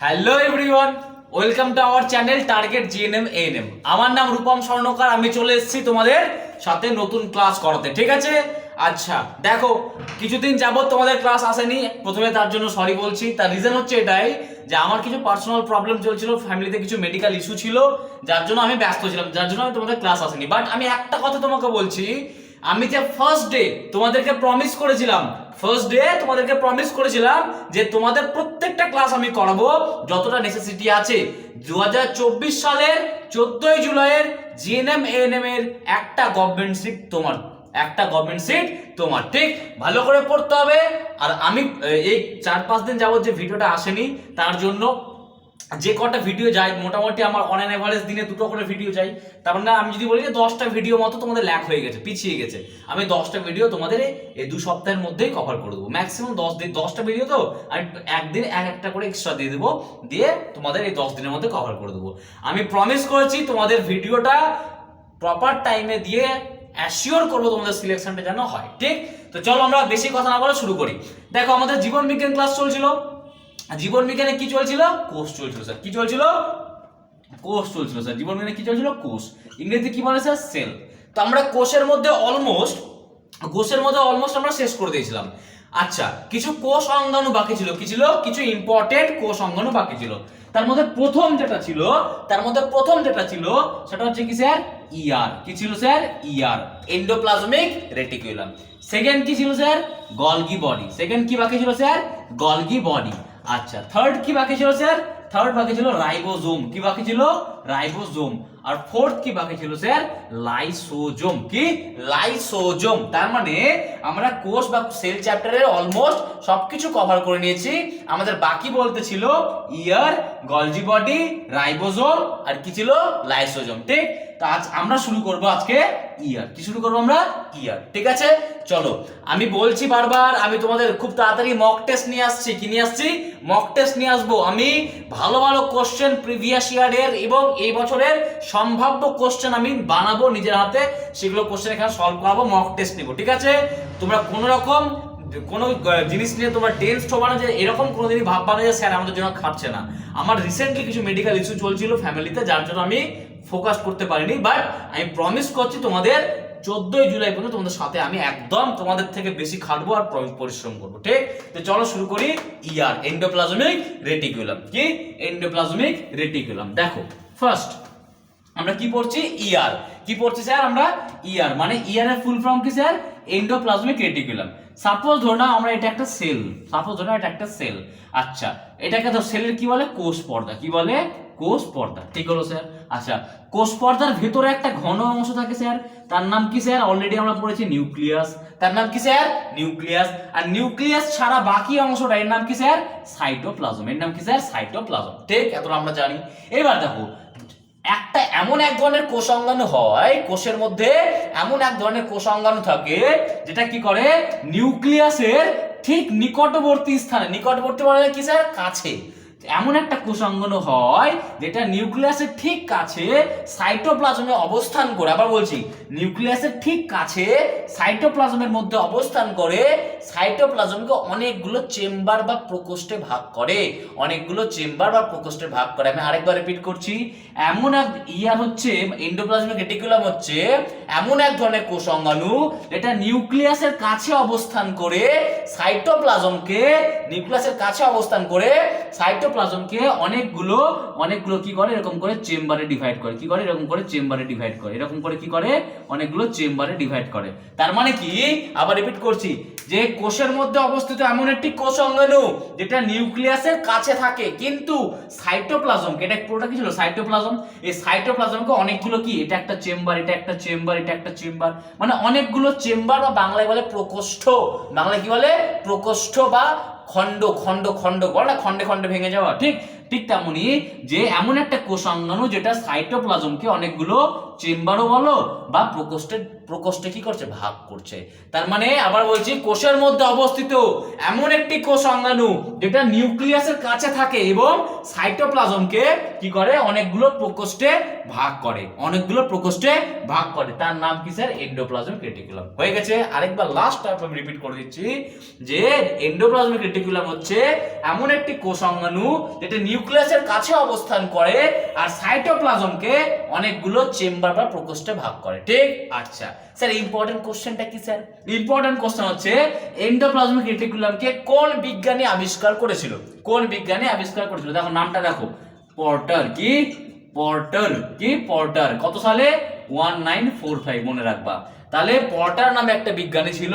Hello everyone welcome to our channel target GNM ANM আমার নাম রূপম স্বর্ণকার, আমি চলে এসেছি তোমাদের সাথে নতুন ক্লাস করাতে, ঠিক আছে? আচ্ছা দেখো, কিছুদিন যাবত তোমাদের ক্লাস আসেনি, প্রথমে তার জন্য সরি বলছি। তার রিজন হচ্ছে এটাই যে আমার কিছু পার্সোনাল প্রবলেম চলছিল ফ্যামিলিতে কিছু মেডিকেল ইস্যু ছিল, যার জন্য আমি ব্যস্ত ছিলাম, যার জন্য আমি তোমাদের ক্লাস আসেনি। বাট আমি একটা কথা তোমাকে বলছি, আমি যে ফার্স্ট ডে তোমাদেরকে প্রমিস করেছিলাম ফার্স্ট ডে তোমাদেরকে প্রমিস করেছিলাম যে তোমাদের প্রত্যেকটা ক্লাস আমি করাবো, যতটা নেসেসিটি আছে। দু হাজার চব্বিশ সালের চোদ্দই জুলাইয়ের জিএনএম এএনএম এর একটা গভর্নমেন্ট সিট তোমার, একটা গভর্নমেন্ট সিট তোমার, ঠিক? ভালো করে পড়তে হবে। আর আমি, এই চার পাঁচ দিন যাবত যে ভিডিওটা আসেনি, তার জন্য যে কটা ভিডিও যায়, মোটামুটি আমার অন অ্যান এভারেজ দিনে দুটো করে ভিডিও যাই তার মানে আমি যদি বলি যে দশটা ভিডিও মতো তোমাদের ল্যাক হয়ে গেছে, পিছিয়ে গেছে, আমি দশটা ভিডিও তোমাদের এই দু সপ্তাহের মধ্যেই কভার করে দেবো। ম্যাক্সিমাম দশ দিন, দশটা ভিডিও তো আমি একদিন এক একটা করে এক্সট্রা দিয়ে দেবো, দিয়ে তোমাদের এই দশ দিনের মধ্যে কভার করে দেবো। আমি প্রমিস করেছি তোমাদের ভিডিওটা প্রপার টাইমে দিয়ে অ্যাসিওর করব তোমাদের সিলেকশনটা যেন হয়, ঠিক? তো চলো আমরা বেশি কথা না বলে শুরু করি। দেখো, আমাদের জীবন বিজ্ঞান ক্লাস চলছিল। জীবন বিজ্ঞানে কি চলছিল? কোর্স চলছিল স্যার কি চলছিল? কোর্স চলছিল স্যার জীবন বিজ্ঞানে কি চলছিল? কোষ। ইংরেজি কি বলে স্যার সেল। তো আমরা কোষের মধ্যে অলমোস্ট কোষের মধ্যে অলমোস্ট আমরা শেষ করে দিয়েছিলাম। আচ্ছা কিছু কোষ অঙ্গাণু বাকি ছিল। কি ছিল? কিছু ইম্পর্টেন্ট কোষ অঙ্গাণু বাকি ছিল। তার মধ্যে প্রথম যেটা ছিল, তার মধ্যে প্রথম যেটা ছিল, সেটা হচ্ছে কি স্যার ইআর কি ছিল sir ER endoplasmic reticulum second কি ছিল স্যার গলগি বডি সেকেন্ড কি বাকি ছিল স্যার গলগি বডি আচ্ছা থার্ড কি বাকি ছিল, স্যার? থার্ড বাকি ছিল রাইবোজোম। কি বাকি ছিল? রাইবোজোম। আর ফোর্থ কি বাকি ছিল, স্যার? লাইসোজোম। কি? লাইসোজোম। তার মানে আমরা কোষ বা সেল চ্যাপ্টারের অলমোস্ট সবকিছু কভার করে নিয়েছি। আমাদের বাকি বলতে ছিল ইয়ার গলজি বডি রাইবোজোম, আর কি ছিল? লাইসোজোম। ঠিক? তো আজ আমরা শুরু করব আজকে ইয়ার কি শুরু করব আমরা? ইয়ার ঠিক আছে? চলো। আমি বলছি বারবার, আমি তোমাদের খুব তাড়াতাড়ি মক টেস্ট নিয়ে আসছি। কি নিয়ে আসছি? মক টেস্ট নিয়ে আসব। আমি ভালো ভালো কোশ্চেন প্রিভিয়াস ইয়ারের এবং এই বছরের সম্ভাব্য কোশ্চেন আমি বানাবো নিজের হাতে। সেগুলো কোশ্চেন এখানে সলভ করাবো মক টেস্ট নিবো। ঠিক আছে? তোমরা কোনো রকম কোনো জিনিস নিয়ে তোমরা টেন্সড হবে না যে এরকম কোনোদিনই ভাববা না যে, স্যার, আমাদের জন্য খাটছে না। আমার রিসেন্টলি কিছু মেডিকেল ইস্যু চলছিল ফ্যামিলিতে যার জন্য আমি ফোকাস করতে পারিনি বাট আমি প্রমিস করছি তোমাদের চোদ্দই জুলাই পর্যন্ত তোমাদের সাথে আমি একদম তোমাদের থেকে বেশি খাটবো আর পরিশ্রম করব, ঠিক? তো চলো শুরু করি ইয়ার এন্ডোপ্লাজমিক রেটিকুলাম কি? এন্ডোপ্লাজমিক রেটিকুলাম দেখো ফার্স্ট আমরা কি পড়ছি? ইয়ার কি পড়ছি স্যার আমরা? ইয়ার মানে ইয়ার এর ফুল ফর্ম কি স্যার? এন্ডোপ্লাজমিক রেটিকুলাম সাপোজ ধরো না আমরা এটা একটা সেল সাপোজ ধরো এটা একটা সেল আচ্ছা এটাকে তো সেলের কি বলে? কোষ পর্দা। কি বলে? কোষ পর্দা। ঠিক হলো, স্যার? আচ্ছা কোষ পর্দার ভেতরে একটা ঘন অংশ থাকে, স্যার। তার নাম কি, স্যার? অলরেডি আমরা পড়েছি নিউক্লিয়াস। তার নাম কি, স্যার? নিউক্লিয়াস। আর নিউক্লিয়াস ছাড়া বাকি অংশটা এর নাম কি, স্যার? সাইটোপ্লাজম। এর নাম কি, স্যার? সাইটোপ্লাজম। ঠিক, এতটা আমরা জানি। এবার দেখো, একটা এমন এক ধরনের কোষ অঙ্গাণু হয়, কোষের মধ্যে এমন এক ধরনের কোষ অঙ্গাণু থাকে, যেটা কি করে? নিউক্লিয়াসের ঠিক নিকটবর্তী স্থানে, নিকটবর্তী মানে কি, স্যার? কাছে। এমন একটা কোষ অঙ্গাণু হয় যেটা নিউক্লিয়াসের ঠিক কাছে সাইটোপ্লাজমে অবস্থান করে। আবার বলছি, নিউক্লিয়াসের ঠিক কাছে সাইটোপ্লাজমের মধ্যে অবস্থান করে, সাইটোপ্লাজমকে অনেকগুলো চেম্বার বা প্রকোষ্ঠে ভাগ করে। অনেকগুলো চেম্বার বা প্রকোষ্ঠে ভাগ করে। আমি আরেকবার রিপিট করছি, এমন এক ইয়ার হচ্ছে এন্ডোপ্লাজমিক রেটিকুলাম হচ্ছে, এমন এক ধরনের কোষ অঙ্গাণু যেটা নিউক্লিয়াসের কাছে অবস্থান করে, সাইটোপ্লাজমকে নিউক্লিয়াসের কাছে অবস্থান করে সাইটোপ্লাজমকে অনেকগুলো অনেকগুলো কি করে? এরকম করে চেম্বারে ডিভাইড করে। কি করে? এরকম করে চেম্বারে ডিভাইড করে। এরকম করে কি করে? অনেকগুলো চেম্বারে ডিভাইড করে। তার মানে কি? আবার রিপিট করছি। যে কোষের মধ্যে অবস্থিত এমন একটি কোষ অঙ্গাণু, যেটা নিউক্লিয়াসের কাছে থাকে, কিন্তু সাইটোপ্লাজমকে এটা পুরোটা কি ছিল? সাইটোপ্লাজম এই সাইটোপ্লাজমকে অনেকগুলো কি? এটা একটা চেম্বার এটা একটা চেম্বার এটা একটা চেম্বার মানে অনেকগুলো চেম্বার বা বাংলায় বলে প্রকোষ্ঠ। বাংলায় কি বলে? প্রকোষ্ঠ বা খণ্ড খণ্ড খণ্ড। বলে না, খণ্ডে খণ্ডে ভেঙে যাওয়া। ঠিক ঠিক তেমনি যে এমন একটা কোষাঙ্গাণু যেটা সাইটোপ্লাজমকে অনেকগুলো চেম্বারও বলো বা প্রকোষ্ঠে প্রকোষ্ঠে কি করছে? ভাগ করছে। তার মানে আবার বলছি, কোষের মধ্যে অবস্থিত এমন একটি কোষ অঙ্গাণু যেটা নিউক্লিয়াসের কাছে থাকে এবং সাইটোপ্লাজমকে কি করে? অনেকগুলো প্রকোষ্ঠে ভাগ করে। অনেকগুলো প্রকোষ্ঠে ভাগ করে। তার নাম কি স্যার? এন্ডোপ্লাজমিক রেটিকুলাম হয়ে গেছে। আরেকবার লাস্ট টাইপ আমি রিপিট করে দিচ্ছি যে এন্ডোপ্লাজমিক রেটিকুলাম হচ্ছে এমন একটি কোষ অঙ্গাণু যেটা নিউক্লিয়াসের কাছে অবস্থান করে আর সাইটোপ্লাজমকে অনেকগুলো চেম্বার বা প্রকোষ্ঠে ভাগ করে, ঠিক? আচ্ছা। স্যার ইম্পর্টেন্ট কোশ্চেনটা কি, স্যার? ইম্পর্টেন্ট কোশ্চেন হচ্ছে এন্ডোপ্লাজমিক রেটিকুলামকে কোন বিজ্ঞানী আবিষ্কার করেছিল? কোন বিজ্ঞানী আবিষ্কার করেছিল? দেখো, নামটা দেখো। পর্টার কি? পর্টার কি? পর্টার। কত সালে? ওয়ান নাইন ফোর ফাইভ মনে রাখবা। তাহলে পর্টার নামে একটা বিজ্ঞানী ছিল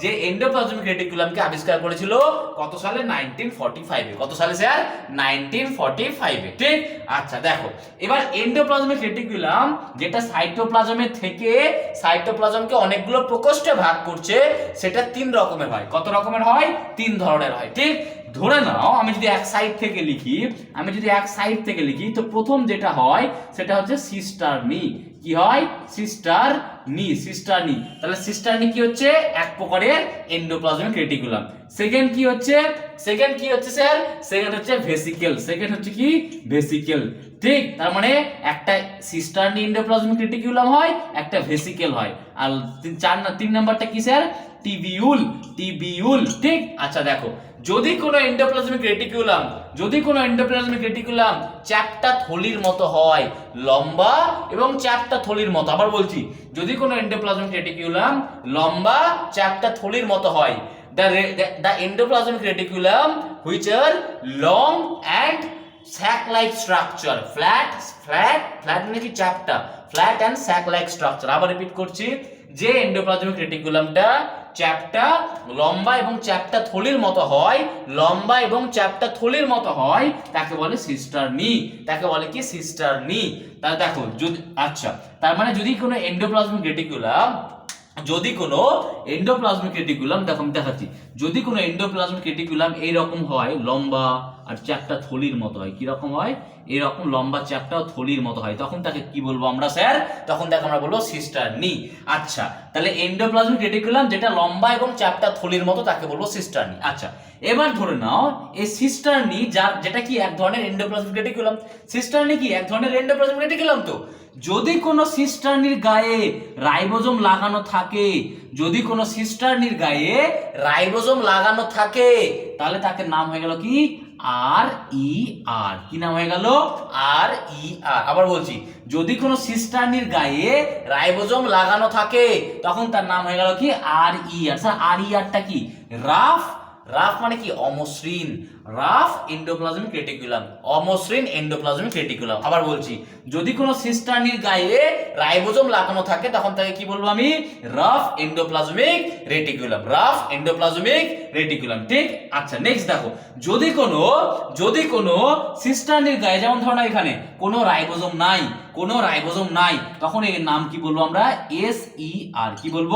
যে এন্ডোপ্লাজমিক রেটিকুলামকে আবিষ্কার করেছিল কত সালে? নাইনটিন 1945 এ কত সালে, স্যার? নাইনটিন 1945 এ ঠিক? আচ্ছা দেখো। এবার এন্ডোপ্লাজমিক রেটিকুলাম যেটা সাইটোপ্লাজমে থেকে সাইটোপ্লাজমকে অনেকগুলো প্রকোষ্ঠে ভাগ করছে, সেটা তিন রকমের হয়। কত রকমের হয়? তিন ধরনের হয়। ঠিক? ধরে নাও, আমি যদি এক সাইড থেকে লিখি, আমি যদি এক সাইড থেকে লিখি, তো প্রথম যেটা হয়, সেটা হচ্ছে সিস্টার নি কি হয়? সিস্টার নি সিস্টার নি তাহলে সিস্টার নি কি হচ্ছে? এক প্রকারের এন্ডোপ্লাজমিক রেটিকুলাম সেকেন্ড কি হচ্ছে? সেকেন্ড কি হচ্ছে স্যার সেকেন্ড হচ্ছে ভেসিকেল সেকেন্ড হচ্ছে কি? ভেসিকেল ঠিক, তার মানে একটা সিস্টার নি এন্ডোপ্লাজমিক রেটিকুলাম হয়, একটা ভেসিকেল হয়। আর চার না- তিন নাম্বারটা কি স্যার টিবিউল টিবিউল ঠিক আচ্ছা দেখো। যদি কোনো এন্ডোপ্লাজমিক রেটিকুলাম যদি কোনো এন্ডোপ্লাজমিক রেটিকুলাম চ্যাপ্টা থলির মতো হয় লম্বা এবং চ্যাপ্টা থলির মতো আবার বলছি যদি কোনো এন্ডোপ্লাজমিক রেটিকুলাম লম্বা চ্যাপ্টা থলির মতো হয় the re- the, the endoplasmic reticulum which are long and sac flat flat flat মানে কি চ্যাপ্টা flat and sac like structure আবার রিপিট করছি যে এন্ডোপ্লাজমিক রেটিকুলামটা চ্যাপ্টা লম্বা এবং চ্যাপ্টা থলির মতো হয়, লম্বা এবং চ্যাপ্টা থলির মতো হয়, তাকে বলে সিস্টার নি তাকে বলে কি? সিস্টার নি তাহলে দেখো, যদি আচ্ছা তার মানে যদি কোনো এন্ডোপ্লাজমিক রেটিকুলাম যদি কোনো এন্ডোপ্লাজমিক রেটিকুলাম দেখো আমি দেখাচ্ছি, যদি কোনো এন্ডোপ্লাজমিক রেটিকুলাম এইরকম হয়, লম্বা আর চ্যাপটা থলির মতো হয়। কি রকম হয়? এরকম লম্বা চ্যাপটা ও থলির মতো হয়। তখন তাকে কি বলব আমরা, স্যার? তখন তাকে আমরা বলব সিস্টার নি। আচ্ছা তাহলে এন্ডোপ্লাজমিক রেটিকুলাম যেটা লম্বা এবং চ্যাপটা থলির মতো তাকে বলব সিস্টার নি। আচ্ছা এবার ধরে নাও, এই সিস্টার নি যার, যেটা কি এক ধরনের এন্ডোপ্লাজমিক রেটিকুলাম সিস্টার নি কি এক ধরনের এন্ডোপ্লাজমিক রেটিকুলাম তো? যদি কোনো সিস্টারনির গায়ে রাইবোজোম লাগানো থাকে, যদি কোনো সিস্টারনির গায়ে রাইবোজোম লাগানো থাকে, তাহলে তাকে নাম হয়ে গেল কি? আর ই আর কি নাম হয়ে গেল? আর ই আর আবার বলছি, যদি কোনো সিস্টারনির গায়ে রাইবোজোম লাগানো থাকে, তখন তার নাম হয়ে গেল কি? আর ই আর স্যার আর ই আরটা কি? রাফ। রাফ মানে কি? অমসৃণ। Rough endoplasmic reticulum. অমসৃণ endoplasmic reticulum. আবার বলছি, যদি কোনো সিস্টারনির গায়ে রাইবোজোম লাগানো থাকে, তখন তাকে কি বলব আমি? Rough endoplasmic reticulum. Rough endoplasmic reticulum ঠিক আচ্ছা নেক্সট দেখো। যদি কোনো যদি কোনো সিস্টারনির গায়ে, যেমন ধরো না এখানে, কোনো রাইবোজোম নাই, কোনো রাইবোজোম নাই, তখন এর নাম কি বলব আমরা? এস ই আর কি বলব?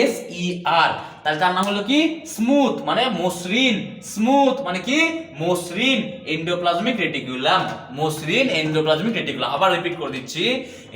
এস ই আর তাহলে তার নাম হলো কি? স্মুথ মানে মসৃণ স্মুথ মানে কি? মসৃণ এন্ডোপ্লাজমিক রেটিকুলাম মসৃণ এন্ডোপ্লাজমিক রেটিকুলাম আবার রিপিট করে দিচ্ছি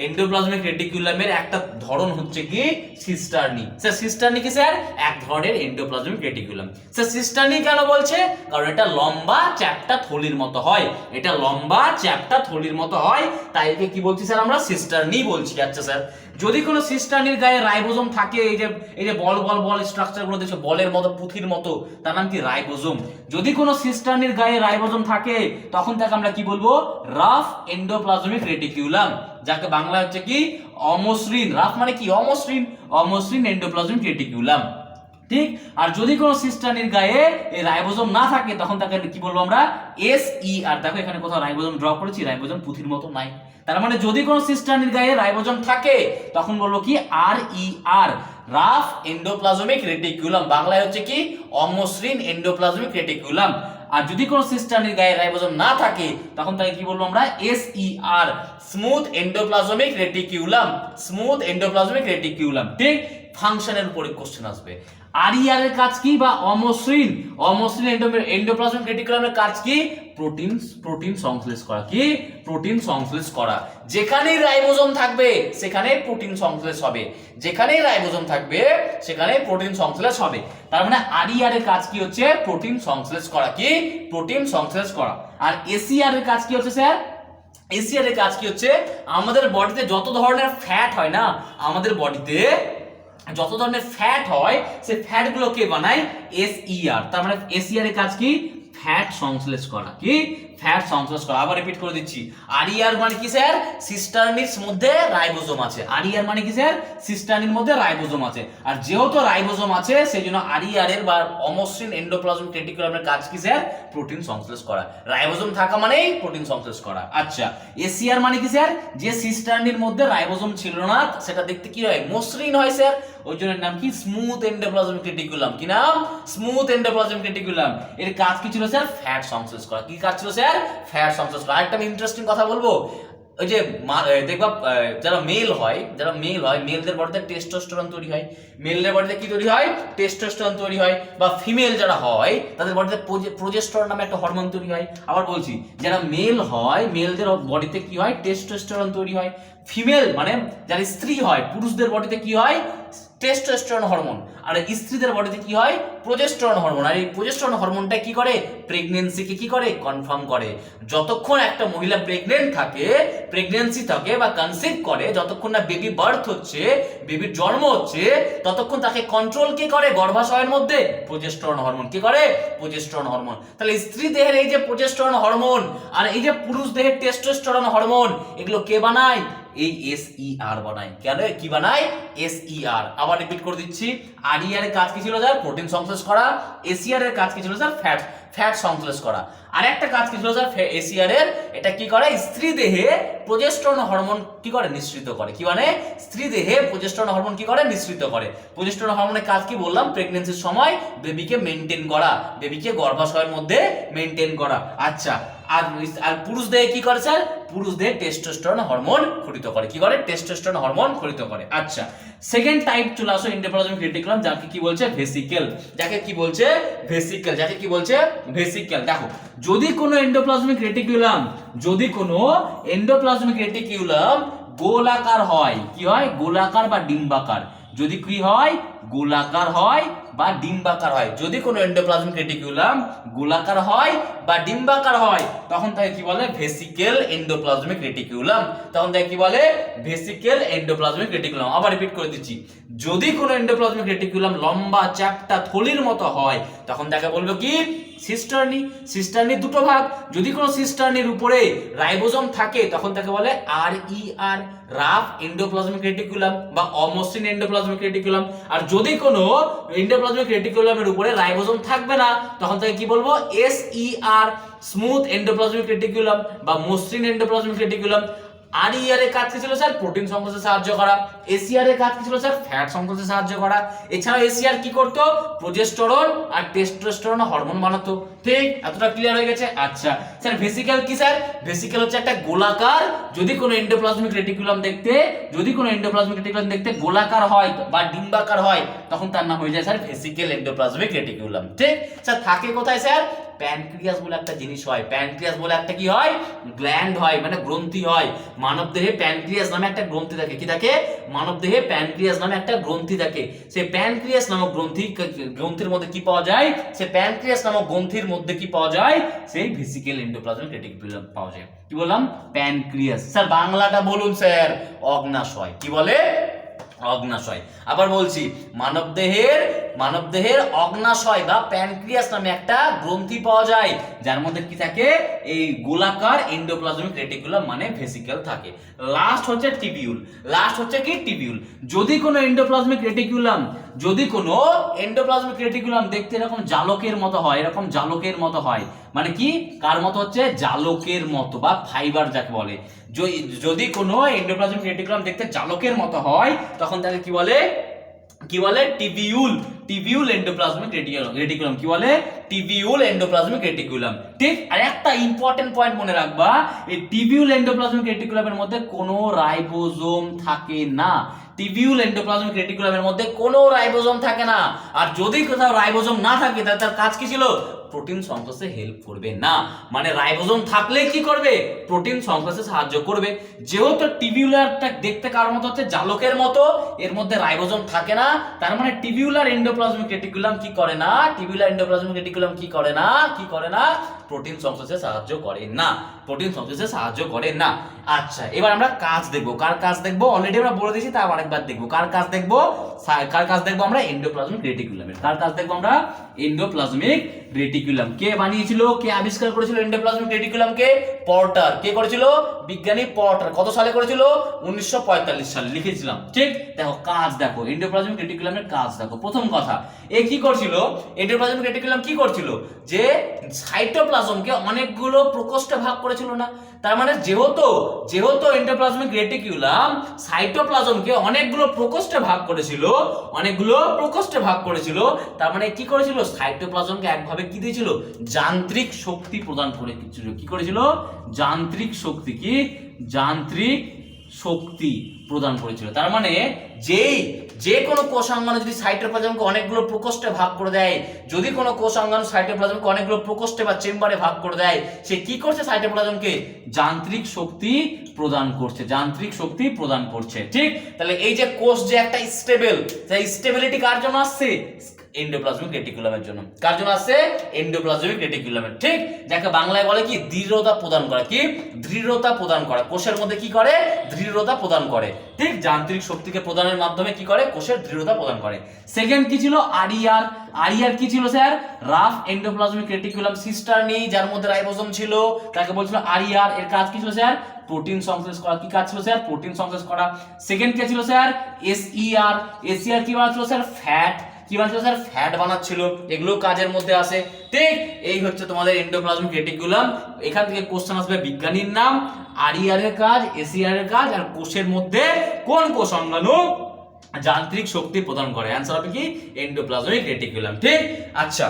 এন্ডোপ্লাজমিক রেটিকুলামের একটা ধরন হচ্ছে কি? সিস্টারনি স্যার সিস্টারনি কি স্যার? এক ধরনের এন্ডোপ্লাজমিক রেটিকুলাম স্যার সিস্টারনি কেন বলছে? কারণ এটা লম্বা চ্যাপ্টা থলির মতো হয়। এটা লম্বা চ্যাপ্টা থলির মতো হয়। তাই একে কি বলছি স্যার আমরা? সিস্টারনি বলছি। আচ্ছা স্যার, যদি কোনো সিস্টারনির গায়ে রাইবোজোম থাকে, এই যে এই যে বল বল বল স্ট্রাকচারগুলো দেখছ, বলের মতো, পুঁথির মতো, তার নাম কি রাইবোজোম? যদি কোনো সিস্টারনির গায়ে রাইবোজোম থাকে, তখন তাকে আমরা কি বলব? রাফ এন্ডোপ্লাজমিক রেটিকুলাম যাকে বাংলা হচ্ছে কি? অমসৃণ রাফ মানে কি? অমসৃণ অমসৃণ এন্ডোপ্লাজমিক রেটিকুলাম ঠিক? আর যদি কোনো সিস্টারনির গায়ে এই রাইবোজোম না থাকে, তখন তাকে কি বলব আমরা? এস ই আর দেখো এখানে কোথাও রাইবোজোম ড্র করেছি, রাইবোজোম পুঁথির মতো নাই। তার মানে যদি কোনো সিস্টারনির গায়ে রাইবোজোম থাকে, তখন বলব কি? R E R rough endoplasmic reticulum. বাংলায় হচ্ছে কি? অমসৃণ এন্ডোপ্লাজমিক রেটিকুলাম। আর যদি কোনো সিস্টারনির গায়ে রাইবোজোম না থাকে, তখন তাকে কি বলব আমরা? S E R smooth endoplasmic reticulum smooth endoplasmic reticulum ঠিক? ফাংশনের উপরে কোশ্চেন আসবে। আরিয়ার এর কাজ কি বা অমসৃণ? অমসৃণ এন্ডোপ্লাজমিক রেটিকুলামের কাজ কি? প্রোটিন প্রোটিন সংশ্লেষ করা। কি? প্রোটিন সংশ্লেষ করা। যেখানেই রাইবোজোম থাকবে, সেখানে প্রোটিন সংশ্লেষ হবে। যেখানেই রাইবোজোম থাকবে, সেখানে প্রোটিন সংশ্লেষ হবে। তার মানে আরিয়ার এর কাজ কি হচ্ছে? প্রোটিন সংশ্লেষ করা। কি? প্রোটিন সংশ্লেষ করা। আর এসিআর এর কাজ কি হচ্ছে, স্যার? এসিআর এর কাজ কি হচ্ছে? আমাদের বডিতে যত ধরনের ফ্যাট হয় না, আমাদের বডিতে যত ধরনের ফ্যাট হয়, সে ফ্যাট গুলোকে বানায় এসইআর তার মানে এসইআর এর কাজ কি? ফ্যাট সংশ্লেষ করা। কি? ফ্যাট সংশ্লেষ করা, আবার রিপিট করে দিচ্ছি। আরিয়ার মানে কি স্যার? সিস্টারনির মধ্যে রাইবোজোম আছে। আরিয়ার মানে কি স্যার? সিস্টারনির মধ্যে রাইবোজোম আছে। আর যেহেতু রাইবোজোম আছে সেই জন্য আরিয়ারের বা অমসৃণ এন্ডোপ্লাজমিক রেটিকুলামের কাজ কি স্যার? প্রোটিন সংশ্লেষ করা। রাইবোজোম থাকা মানেই প্রোটিন সংশ্লেষ করা। আচ্ছা এসিআর মানে কি স্যার? যে সিস্টারনির মধ্যে রাইবোজোম ছিল না, সেটা দেখতে কি হয়? মসৃণ হয় স্যার। ওই জন্য এর নাম কি? স্মুথ এন্ডোপ্লাজমিক রেটিকুলাম কি নাম? স্মুথ এন্ডোপ্লাজমিক রেটিকুলাম এর কাজ কি ছিল স্যার? ফ্যাট সংশ্লেষ করা। কি কাজ ছিল স্যার? ফ্যাট সংশ্লেষ করা আরেকটা ইন্টারেস্টিং কথা বলব। ওই যে দেখবা যারা মেল হয়, যারা মেল হয় মেলদের বডিতে টেস্টোস্টেরন তৈরি হয়। মেলদের বডিতে কি তৈরি হয়? টেস্টোস্টেরন তৈরি হয়। বা ফিমেল যারা হয়, তাদের বডিতে প্রোজেস্টেরন নামে একটা হরমোন তৈরি হয়। আবার বলছি, যারা মেল হয় মেলদের বডিতে কি হয়? টেস্টোস্টেরন তৈরি হয়। ফিমেল মানে যারা স্ত্রী হয়, পুরুষদের বডিতে কি হয়? টেস্টোস্টেরন হরমোন আর স্ত্রীদের বডিতে কি হয়? প্রোজেস্টেরন হরমোন আর এই প্রোজেস্টেরন হরমোনটা কি করে? প্রেগন্যান্সিকে কি করে? কনফার্ম করে। যতক্ষণ একটা মহিলা প্রেগনেন্ট থাকে প্রেগন্যান্সি থাকে বা কনসিভ করে, যতক্ষণ না বেবি বার্থ হচ্ছে বেবির জন্ম হচ্ছে, ততক্ষণ তাকে কন্ট্রোল কি করে? গর্ভাশয়ের মধ্যে? প্রোজেস্টেরন হরমোন কি করে? প্রোজেস্টেরন হরমোন তাহলে স্ত্রী দেহের এই যে প্রোজেস্টেরন হরমোন আর এই যে পুরুষ দেহের টেস্টোস্টেরন হরমোন এগুলো কে বানায়? এই এস ই আর বানায়। কেন? কি বানায়? এস ই আর আবার রিপিট করে দিচ্ছি। আর ই আর এর কাজ কি ছিল স্যার? প্রোটিন সংশ্লেষ করা। এসিআর এর কাজ কি ছিল স্যার? ফ্যাট ফ্যাট সংশ্লেষ করা। আর একটা কাজ কি ছিল স্যার? এসিআর এর, এটা কি করে? স্ত্রী দেহে প্রোজেস্টেরন হরমোন কি করে? নিঃসৃত করে। কি মানে? স্ত্রী দেহে প্রোজেস্টেরন হরমোন কি করে? নিঃসৃত করে। প্রোজেস্টেরন হরমোনের কাজ কি বললাম? প্রেগন্যান্সির সময় বেবিকে মেনটেন করা। বেবিকে গর্ভাশয়ের মধ্যে মেনটেন করা। আচ্ছা আর আর পুরুষ দেহে কি করে স্যার? পুরুষ দেহে টেস্টোস্টেরন হরমোন খরিত করে। কি করে? টেস্টোস্টেরন হরমোন খরিত করে। আচ্ছা সেকেন্ড টাইপ চলে আসো এন্ডোপ্লাজমিক রেটিকুলাম যাকে কি বলছে? ভেসিকেল যাকে কি বলছে? ভেসিকেল যাকে কি বলছে? ভেসিকেল দেখো, যদি কোনো এন্ডোপ্লাজমিক রেটিকুলাম যদি কোনো এন্ডোপ্লাজমিক রেটিকুলাম গোলাকার হয়, কি হয়? গোলাকার বা ডিম্বাকার। যদি কি হয়? গোলাকার হয় বা ডিম্বাকার হয়। যদি কোনো এন্ডোপ্লাজমিক রেটিকুলাম গোলাকার হয় বা ডিম্বাকার হয়, তখন তাকে কি বলে? ভেসিকেল এন্ডোপ্লাজমিক রেটিকুলাম তখন তাকে কি বলে? ভেসিকেল এন্ডোপ্লাজমিক রেটিকুলাম আবার রিপিট করে দিচ্ছি। যদি কোনো এন্ডোপ্লাজমিক রেটিকুলাম লম্বা চ্যাপ্টা থলির মতো হয়, তখন তাকে বলব কি? সিস্টারনি সিস্টারনি দুটো ভাগ। যদি কোনো সিস্টারনির উপরে রাইবোজম থাকে, তখন তাকে বলে R E R rough endoplasmic reticulum বা অমসৃণ এন্ডোপ্লাজমিক রেটিকুলাম আর যদি কোনো এন্ডোপ্লাজমিক রেটিকুলামের উপরে রাইবোজোম থাকবে না, তখন তাকে কি বলব? S E R smooth endoplasmic reticulum বা মসৃণ এন্ডোপ্লাজমিক রেটিকুলাম আর কাজ কি ছিল স্যার? প্রোটিন সংশ্লেষে সাহায্য করা। এসিআর এর কাজ কি ছিল স্যার? ফ্যাট সংশ্লেষে সাহায্য করা। এছাড়াও এসিআর কি করতো? প্রোজেস্টেরন আর টেস্টোস্টেরন হরমোন বানাতো। ঠিক এতটা ক্লিয়ার হয়ে গেছে? আচ্ছা। স্যার ভেসিক্যাল কি স্যার? ভেসিক্যাল হচ্ছে একটা গোলাকার, যদি কোনো এন্ডোপ্লাজমিক রেটিকুলাম দেখতে, যদি কোনো এন্ডোপ্লাজমিক রেটিকুলাম দেখতে গোলাকার হয় বা ডিম্বাকার হয়, তখন তার নাম হয়ে যায় স্যার ভেসিক্যাল এন্ডোপ্লাজমিক রেটিকুলাম ঠিক? স্যার, থাকে কোথায় স্যার? প্যানক্রিয়াস বলে একটা জিনিস হয়। প্যানক্রিয়াস বলে একটা কি হয়? গ্ল্যান্ড হয় মানে গ্রন্থি হয়। মানব দেহে প্যানক্রিয়াস নামে একটা গ্রন্থি থাকে। কি থাকে? মানব দেহে প্যানক্রিয়াস নামে একটা গ্রন্থি থাকে। সেই প্যানক্রিয়াস নামক গ্রন্থি, গ্রন্থির মধ্যে কি পাওয়া যায়? সেই প্যানক্রিয়াস নামক গ্রন্থির মধ্যে কি পাওয়া যায়? সেই ভিসিক্যাল এন্ডোপ্লাজমিক রেটিকুলাম পাওয়া যায়। কি বললাম? প্যানক্রিয়াস স্যার, বাংলাটা বলুন, স্যার। অগ্নাশয়। কি বলে? অগ্নাশয়। আবার বলছি, মানবদেহের মানবদেহের অগ্নাশয় বা প্যানক্রিয়াস নামে একটা গ্রন্থি পাওয়া যায়, যার মধ্যে কি থাকে? এই গোলাকার এন্ডোপ্লাজমিক রেটিকুলাম মানে ভেসিকেল থাকে। লাস্ট হচ্ছে টিবিউল। লাস্ট হচ্ছে কি? টিবিউল। যদি কোনো এন্ডোপ্লাজমিক রেটিকুলাম, যদি কোনো এন্ডোপ্লাজমিক রেটিকুলাম দেখতে এরকম জালকের মতো হয়, এরকম জালকের মতো হয় মানে কি? কার মতো হচ্ছে? জালকের মতো বা ফাইবার যাকে বলে। যদি কোনো এন্ডোপ্লাজমিক রেটিকুলাম দেখতে জালকের মতো হয় তখন তাকে কি বলে? কি বলে? Tubule tubule endoplasmic reticulum reticulum কি বলে? টিবিউল এন্ডোপ্লাজমিক রেটিকুলাম ঠিক? আর একটা ইম্পর্টেন্ট পয়েন্ট মনে রাখবা, এই টিবিউল এন্ডোপ্লাজমিক রেটিকুলামের মধ্যে কোনো রাইবোজোম থাকে না। টিবিউল এন্ডোপ্লাজমিক রেটিকুলামের মধ্যে কোনো রাইবোজোম থাকে না। আর যদি কোথাও রাইবোজোম না থাকে, তাহলে তার কাজ কি ছিল? প্রোটিন সংশ্লেষে হেল্প করবে না। মানে রাইবোজোম থাকলে কি করবে? প্রোটিন সংশ্লেষে সাহায্য করবে। যেহেতু টিবিউলারটা দেখতে কার মতো হচ্ছে জালকের মতো, এর মধ্যে রাইবোজোম থাকে না। তার মানে টিবিউলার এন্ডোপ্লাজমিক রেটিকুলাম কি করে না? টিবিউলার এন্ডোপ্লাজমিক রেটিকুলাম কি করে না? কি করে না? প্রোটিন সংশ্লেষে সাহায্য করে না। প্রোটিন সংশ্লেষে সাহায্য করে না। আচ্ছা এবার আমরা কাজ দেখব। কার কাজ দেখব? অলরেডি আমরা বলে দিয়েছি তার আরেকবার দেখব। কার কাজ দেখব? কার কাজ দেখব আমরা? এন্ডোপ্লাজমিক রেটিকুলামের কার কাজ দেখব আমরা? এন্ডোপ্লাজমিক রেটিকুলাম কে বানিয়েছিল? কে আবিষ্কার করেছিল এন্ডোপ্লাজমিক রেটিকুলাম কে? পর্টার কে করেছিল? বিজ্ঞানী পর্টার কত সালে করেছিল? উনিশশো পঁয়তাল্লিশ সালে লিখেছিলাম। ঠিক? দেখো, কাজ দেখো। এন্ডোপ্লাজমিক রেটিকুলামের কাজ দেখো। প্রথম কথা, এ কি করছিল? এন্ডোপ্লাজমিক রেটিকুলাম কি করছিল? যে সাইটোপ্লাজমকে অনেকগুলো প্রকোষ্ঠে ভাগ করেছিল না? তার মানে যেহেতু যেহেতু এন্ডোপ্লাজমিক রেটিকুলাম সাইটোপ্লাজমকে অনেকগুলো প্রকোষ্ঠে ভাগ করেছিল, অনেকগুলো প্রকোষ্ঠে ভাগ করেছিল, তার মানে কি করেছিল? সাইটোপ্লাজমকে একভাবে কি দিয়েছিল? যান্ত্রিক শক্তি প্রদান করেছিল কি করেছিল? যান্ত্রিক শক্তি কি? যান্ত্রিক শক্তি প্রদান করেছিল। তার মানে যেই যে কোনো কোষ অঙ্গাণু যদি সাইটোপ্লাজমকে অনেকগুলো প্রকোষ্ঠে ভাগ করে দেয়, যদি কোনো কোষ অঙ্গাণু সাইটোপ্লাজমকে অনেকগুলো প্রকোষ্ঠে বা চেম্বারে ভাগ করে দেয়, সে কি করছে? সাইটোপ্লাজমকে যান্ত্রিক শক্তি প্রদান করছে, যান্ত্রিক শক্তি প্রদান করছে। ঠিক? তাহলে এই যে কোষ যে একটা স্টেবল স্টেবিলিটি কার জন্য আসছে? এন্ডোপ্লাজমিক রেটিকুলামের জন্য। কার জন্য আসছে? এন্ডোপ্লাজমিক রেটিকুলামের ঠিক? যাকে বাংলায় বলে কি? দৃঢ়তা প্রদান করা। কি? দৃঢ়তা প্রদান করা। কোষের মধ্যে কি করে? দৃঢ়তা প্রদান করে। ঠিক? যান্ত্রিক শক্তিকে প্রদানের মাধ্যমে কি করে? কোষের দৃঢ়তা প্রদান করে। সেকেন্ড কি ছিল? আরিয়ার আরিয়ার কি ছিল, sir? Rough endoplasmic reticulum cisternae, যার মধ্যে রাইবোজোম ছিল। তাকে বলছিল আরিয়ার এর কাজ কি ছিল, স্যার? প্রোটিন সংশ্লেষ করা। কি কাজ ছিল, স্যার? প্রোটিন সংশ্লেষ করা। সেকেন্ড কে ছিল, স্যার? এসইআর এসইআর কি বানাচ্ছিল, স্যার? ফ্যাট কি বানাচ্ছিল স্যার ফ্যাট বানাচ্ছিল, এগুলো কাজের মধ্যে আসে ঠিক এই হচ্ছে তোমাদের এন্ডোপ্লাজমিক রেটিকুলাম এখান থেকে কোশ্চেন আসবে বিজ্ঞানীর নাম আরিয়ার এর কাজ এসিআর এর কাজ, আর কোষের মধ্যে কোন কোষ অঙ্গাণু যান্ত্রিক শক্তি প্রদান করে? অ্যান্সার হবে কি? এন্ডোপ্লাজমিক রেটিকুলাম ঠিক? আচ্ছা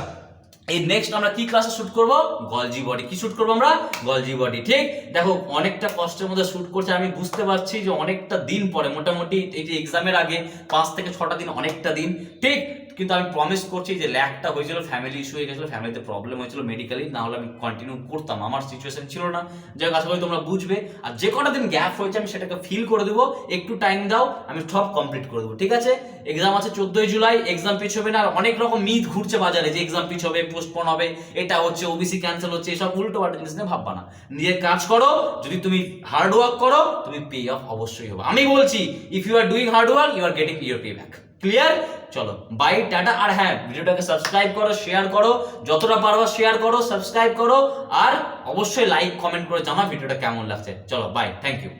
এই নেক্সট আমরা কি ক্লাসে শুট করব? গলজি বডি কি শুট করব আমরা? গলজি বডি ঠিক? দেখো, অনেকটা কষ্টের মধ্যে শুট করছে। আমি বুঝতে পারছি যে অনেকটা দিন পরে, মোটামুটি এই যে এক্সামের আগে পাঁচ থেকে ছটা দিন অনেকটা দিন, ঠিক? কিন্তু আমি প্রমিস করছি যে ল্যাকটা হয়েছিল ফ্যামিলি ইস্যু হয়ে গেছিল ফ্যামিলিতে প্রবলেম হয়েছিল মেডিকেলি না হলে আমি কন্টিনিউ করতাম। আমার সিচুয়েশন ছিল না। যাই আশা করি তোমরা বুঝবে। আর যে কটা দিন গ্যাপ হয়েছে, আমি সেটাকে ফিল করে দেবো। একটু টাইম দাও, আমি সব কমপ্লিট করে দেবো, ঠিক আছে? এক্সাম আছে চোদ্দই জুলাই এক্সাম পিছবে না, আর অনেক রকম মিথ ঘুরছে বাজারে, যে এক্সাম পিছ হবে পোস্টপোন হবে, এটা হচ্ছে ওবিসি ক্যান্সেল হচ্ছে, এসব উল্টো পাল্টা জিনিস নিয়ে ভাববা না। নিজের কাজ করো, যদি তুমি হার্ড ওয়ার্ক করো, তুমি পে অফ অবশ্যই হবে। আমি বলছি if you are doing hard work you are getting your pay back clear চলো বাই টাটা। আর হ্যাঁ ভিডিওটাকে সাবস্ক্রাইব করো শেয়ার করো। যতটা পারো শেয়ার করো সাবস্ক্রাইব করো। আর অবশ্যই লাইক কমেন্ট করে জানা ভিডিওটা কেমন লাগছে। চলো বাই থ্যাংক ইউ